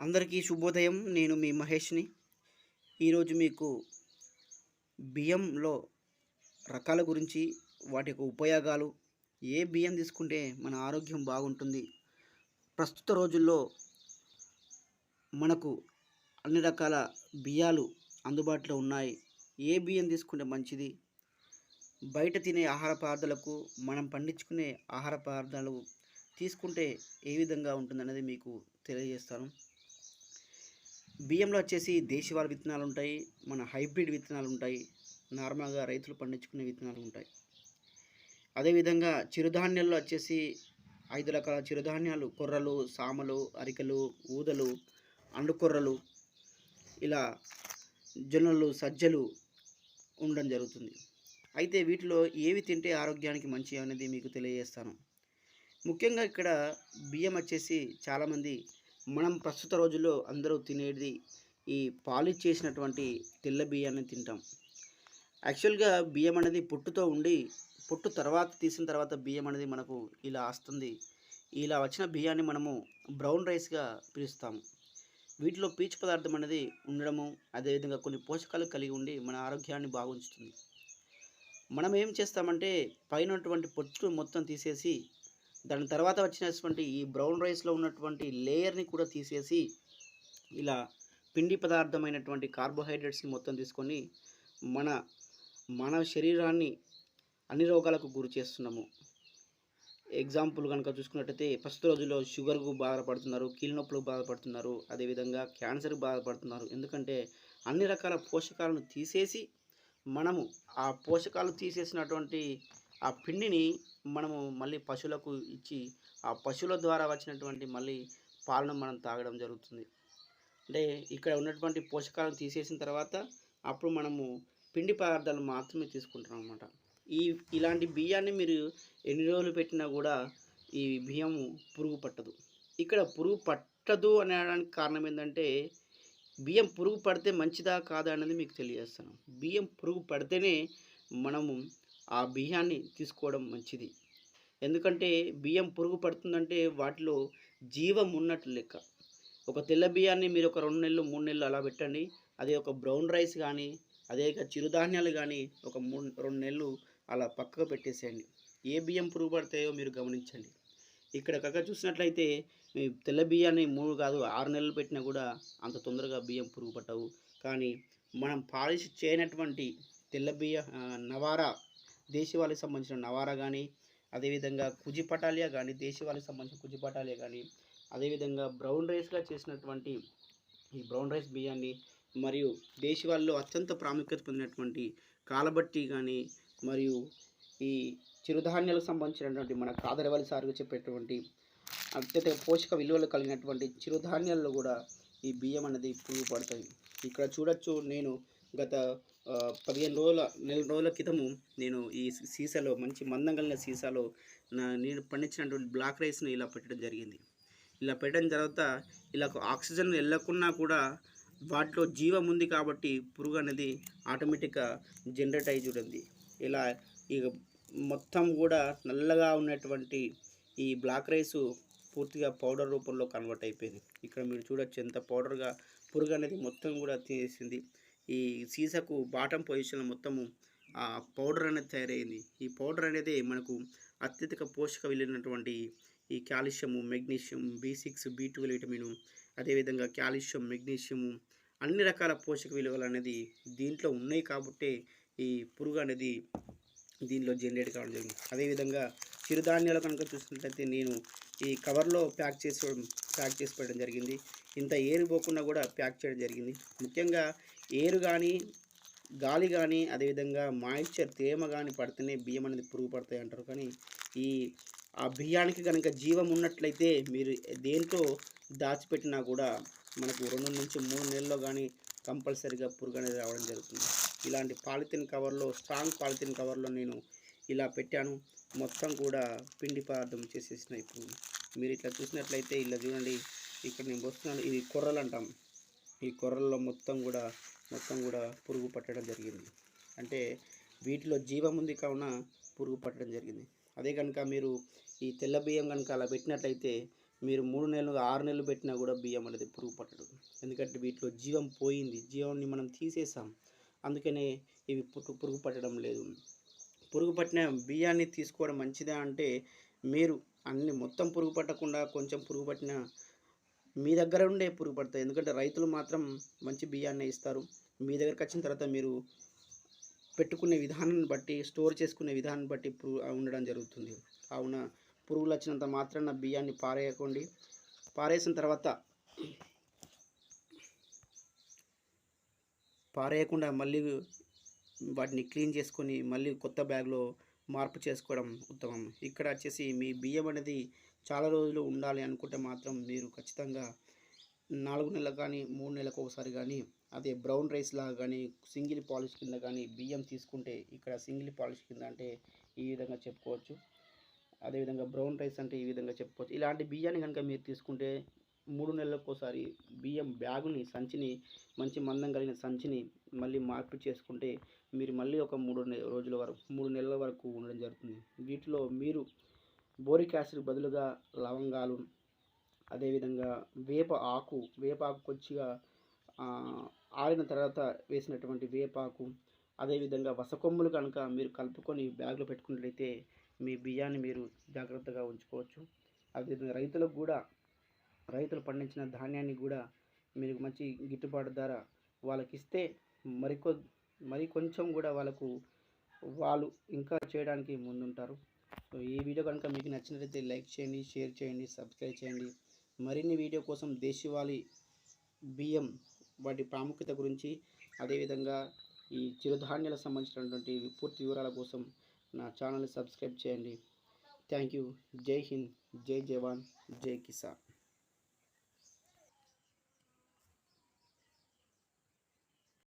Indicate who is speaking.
Speaker 1: అందరికీ శుభోదయం. నేను మీ మహేష్ని. ఈరోజు మీకు బియ్యంలో రకాల గురించి వాటి యొక్క ఉపయోగాలు ఏ బియ్యం తీసుకుంటే మన ఆరోగ్యం బాగుంటుంది. ప్రస్తుత రోజుల్లో మనకు అన్ని రకాల బియ్యాలు అందుబాటులో ఉన్నాయి. ఏ బియ్యం తీసుకుంటే మంచిది? బయట తినే ఆహార పదార్థాలకు మనం పండించుకునే ఆహార పదార్థాలు తీసుకుంటే ఏ విధంగా ఉంటుందనేది మీకు తెలియజేస్తాను. బియ్యంలో వచ్చేసి దేశవాళీ విత్తనాలు ఉంటాయి మన హైబ్రిడ్ విత్తనాలు ఉంటాయి నార్మల్గా రైతులు పండించుకునే విత్తనాలు ఉంటాయి అదేవిధంగా చిరుధాన్యాల్లో వచ్చేసి ఐదు రకాల చిరుధాన్యాలు కొర్రలు సామలు అరికలు ఊదలు అండుకొర్రలు ఇలా జొన్నలు సజ్జలు ఉండడం జరుగుతుంది. అయితే వీటిలో ఏవి తింటే ఆరోగ్యానికి మంచి అనేది మీకు తెలియజేస్తాను. ముఖ్యంగా ఇక్కడ బియ్యం వచ్చేసి చాలామంది మనం ప్రస్తుత రోజుల్లో అందరూ తినేది ఈ పాలిష్ చేసినటువంటి తెల్ల బియ్యాన్ని తింటాం. యాక్చువల్గా బియ్యం అనేది పొట్టుతో ఉండి పొట్టు తర్వాత తీసిన తర్వాత బియ్యం అనేది మనకు ఇలా వస్తుంది. ఇలా వచ్చిన బియ్యాన్ని మనము బ్రౌన్ రైస్గా పిలుస్తాము. వీటిలో పీచు పదార్థం అనేది ఉండడము అదేవిధంగా కొన్ని పోషకాలు కలిగి ఉండి మన ఆరోగ్యాన్ని బాగుంచుతుంది. మనం ఏం చేస్తామంటే పైన పొట్టు మొత్తం తీసేసి దాని తర్వాత వచ్చినటువంటి ఈ బ్రౌన్ రైస్లో ఉన్నటువంటి లేయర్ని కూడా తీసేసి ఇలా పిండి పదార్థమైనటువంటి కార్బోహైడ్రేట్స్ని మొత్తం తీసుకొని మన మన శరీరాన్ని అన్ని రోగాలకు గురి చేస్తున్నాము. ఎగ్జాంపుల్ కనుక చూసుకున్నట్టయితే ప్రస్తుత రోజుల్లో షుగర్కు బాధపడుతున్నారు కీళ్ళనొప్పులకు బాధపడుతున్నారు అదేవిధంగా క్యాన్సర్కి బాధపడుతున్నారు. ఎందుకంటే అన్ని రకాల పోషకాలను తీసేసి మనము ఆ పోషకాలు తీసేసినటువంటి ఆ పిండిని మనము మళ్ళీ పశువులకు ఇచ్చి ఆ పశువుల ద్వారా వచ్చినటువంటి మళ్ళీ పాలను మనం తాగడం జరుగుతుంది. అంటే ఇక్కడ ఉన్నటువంటి పోషకాలను తీసేసిన తర్వాత అప్పుడు మనము పిండి పదార్థాలు మాత్రమే తీసుకుంటాం అనమాట ఈ ఇలాంటి బియ్యాన్ని మీరు ఎన్ని రోజులు పెట్టినా కూడా ఈ బియ్యము పురుగు పట్టదు. ఇక్కడ పురుగు పట్టదు అనడానికి కారణం ఏంటంటే బియ్యం పురుగు పడితే మంచిదా కాదా అనేది మీకు తెలియజేస్తాను బియ్యం పురుగు పడితేనే మనము ఆ బియ్యాన్ని తీసుకోవడం మంచిది. ఎందుకంటే బియ్యం పురుగు పడుతుందంటే వాటిలో జీవం ఉన్నట్లు లెక్క. ఒక తెల్ల బియ్యాన్ని మీరు ఒక రెండు నెలలు మూడు నెలలు అలా పెట్టండి. అదే ఒక బ్రౌన్ రైస్ కానీ అదే చిరుధాన్యాలు కానీ ఒక మూడు రెండు నెలలు అలా పక్కకు పెట్టేసేయండి. ఏ బియ్యం పురుగు పడతాయో మీరు గమనించండి. ఇక్కడ కనుక చూసినట్లయితే మీ తెల్ల బియ్యాన్ని మూడు కాదు ఆరు నెలలు పెట్టినా కూడా అంత తొందరగా బియ్యం పురుగు పట్టవు. కానీ మనం పాలిష్ చేయనటువంటి తెల్ల బియ్య నవారా దేశవాళికి సంబంధించిన నవారా కానీ అదేవిధంగా కుజి పటాలియా కానీ దేశవాళికి సంబంధించిన కుజి పటాలియా కానీ అదేవిధంగా బ్రౌన్ రైస్గా చేసినటువంటి ఈ బ్రౌన్ రైస్ బియ్యాన్ని మరియు దేశవాళీలో అత్యంత ప్రాముఖ్యత పొందినటువంటి కాలబట్టి కానీ మరియు ఈ చిరుధాన్యాలకు సంబంధించినటువంటి మన కాదరవల్లి సారుగా చెప్పేటువంటి అత్యంత పోషక విలువలు కలిగినటువంటి చిరుధాన్యాల్లో కూడా ఈ బియ్యం అనేది పురుగు పడతాయి ఇక్కడ చూడొచ్చు నేను గత పదిహేను రోజుల నెల రోజుల క్రితము నేను ఈ సీసాలో మంచి మందం కలిగిన సీసాలో నా నేను పండించినటువంటి బ్లాక్ రైస్ని ఇలా పెట్టడం జరిగింది. ఇలా పెట్టడం తర్వాత ఇలా ఆక్సిజన్ వెళ్ళకున్నా కూడా వాటిలో జీవం ఉంది కాబట్టి పురుగు అనేది ఆటోమేటిక్గా జనరేట్ అయ్యి చూడండి. ఇలా ఇక మొత్తం కూడా నల్లగా ఉన్నటువంటి ఈ బ్లాక్ రైస్ పూర్తిగా పౌడర్ రూపంలో కన్వర్ట్ అయిపోయింది. ఇక్కడ మీరు చూడొచ్చు ఎంత పౌడర్గా పురుగు అనేది మొత్తం కూడా తీసేసింది. ఈ సీసాకు బాటం పొజిషన్ మొత్తము ఆ పౌడర్ అనేది తయారైంది. ఈ పౌడర్ అనేది మనకు అత్యధిక పోషక విలువైనటువంటి ఈ calcium magnesium B six B twelve vitamin అదేవిధంగా కాల్షియం మెగ్నీషియము అన్ని రకాల పోషక విలువలు అనేది దీంట్లో ఉన్నాయి కాబట్టి ఈ పురుగు అనేది దీనిలో జనరేట్ కావడం జరిగింది. అదేవిధంగా చిరుధాన్యాలు కనుక చూసినట్లయితే నేను ఈ కవర్లో ప్యాక్ చేసుకోవడం ప్యాక్ చేసి పెట్టడం జరిగింది. ఇంత ఏరిపోకుండా కూడా ప్యాక్ చేయడం జరిగింది. ముఖ్యంగా ఏరు కానీ గాలి కానీ అదేవిధంగా మాయిశ్చర్ తేమ కానీ పడితేనే బియ్యం అనేది పురుగు పడతాయి అంటారు. కానీ ఈ ఆ బియ్యానికి కనుక జీవం ఉన్నట్లయితే మీరు దేంతో దాచిపెట్టినా కూడా మనకు రెండు నుంచి మూడు నెలల్లో కానీ కంపల్సరీగా పురుగు అనేది రావడం జరుగుతుంది. ఇలాంటి పాలిథిన్ కవర్లో స్ట్రాంగ్ పాలిథిన్ కవర్లో నేను ఇలా పెట్టాను. మొత్తం కూడా పిండి పదార్థం చేసేసిన ఇప్పుడు. మీరు ఇట్లా చూసినట్లయితే ఇలా చూడండి. ఇక్కడ నేను వస్తున్నాను. ఇది కొర్రలు అంటాం. ఈ కొర్రల్లో మొత్తం కూడా మొత్తం కూడా పురుగు పట్టడం జరిగింది. అంటే వీటిలో జీవం ఉంది కావున పురుగు పట్టడం జరిగింది. అదే కనుక మీరు ఈ తెల్ల బియ్యం కనుక అలా పెట్టినట్లయితే మీరు మూడు నెలలు ఆరు నెలలు పెట్టినా కూడా బియ్యం అనేది పురుగు పట్టడం ఎందుకంటే వీటిలో జీవం పోయింది. జీవాన్ని మనం తీసేసాం అందుకనే ఇవి పురుగు పురుగు పట్టడం లేదు. పురుగు పట్టిన బియ్యాన్ని తీసుకోవడం మంచిదా అంటే మీరు అన్ని మొత్తం పురుగు పట్టకుండా కొంచెం పురుగు పట్టిన మీ దగ్గర ఉండే పురుగు పడతాయి. ఎందుకంటే రైతులు మాత్రం మంచి బియ్యాన్ని ఇస్తారు. మీ దగ్గరకు వచ్చిన తర్వాత మీరు పెట్టుకునే విధానాన్ని బట్టి స్టోర్ చేసుకునే విధానాన్ని బట్టి పురుగు ఉండడం జరుగుతుంది. కావున పురుగులు వచ్చినంత మాత్రాన బియ్యాన్ని పారేయకండి. పారేసిన తర్వాత పారేయకుండా మళ్ళీ వాటిని క్లీన్ చేసుకొని మళ్ళీ కొత్త బ్యాగ్లో మార్పు చేసుకోవడం ఉత్తమం. ఇక్కడ వచ్చేసి మీ బియ్యం అనేది చాలా రోజులు ఉండాలి అనుకుంటే మాత్రం మీరు ఖచ్చితంగా నాలుగు నెలలకు కానీ మూడు నెలలకు ఒకసారి కానీ అదే బ్రౌన్ రైస్ లాగా కానీ సింగిల్ పాలిష్ కింద కానీ బియ్యం తీసుకుంటే ఇక్కడ సింగిల్ పాలిష్ కింద అంటే ఈ విధంగా చెప్పుకోవచ్చు. అదేవిధంగా బ్రౌన్ రైస్ అంటే ఈ విధంగా చెప్పుకోవచ్చు. ఇలాంటి బియ్యాన్ని కనుక మీరు తీసుకుంటే మూడు నెలలకు ఒకసారి బియ్యం బ్యాగుని సంచిని మంచి మందం కలిగిన సంచిని మళ్ళీ మార్పు చేసుకుంటే మీరు మళ్ళీ ఒక మూడు రోజుల వరకు మూడు నెలల వరకు ఉండడం జరుగుతుంది. వీటిలో మీరు బోరిక్ యాసిడ్ బదులుగా లవంగాలు అదేవిధంగా వేప ఆకు వేపాకు కొద్దిగా ఆరిన తర్వాత వేసినటువంటి వేపాకు అదేవిధంగా వసకొమ్ములు కనుక మీరు కలుపుకొని బ్యాగ్లో పెట్టుకున్నట్లయితే మీ బియ్యాన్ని మీరు జాగ్రత్తగా ఉంచుకోవచ్చు. అదేవిధంగా రైతులకు కూడా రైతులు పండించిన ధాన్యాన్ని కూడా మీరు మంచి గిట్టుబాటు ధర వాళ్ళకి ఇస్తే మరికొ మరి కొంచెం కూడా వాళ్ళకు వాళ్ళు ఇంకా చేయడానికి ముందుంటారు. సో ఈ వీడియో కనుక మీకు నచ్చినట్లయితే లైక్ చేయండి షేర్ చేయండి సబ్స్క్రైబ్ చేయండి. మరిన్ని వీడియో కోసం దేశవాళీ బియ్యం వాటి ప్రాముఖ్యత గురించి అదేవిధంగా ఈ చిరుధాన్యాలకు సంబంధించినటువంటి పూర్తి వివరాల కోసం నా ఛానల్ని సబ్స్క్రైబ్ చేయండి. Thank you. జై హింద్. జై జవాన్. జై కిసాన్.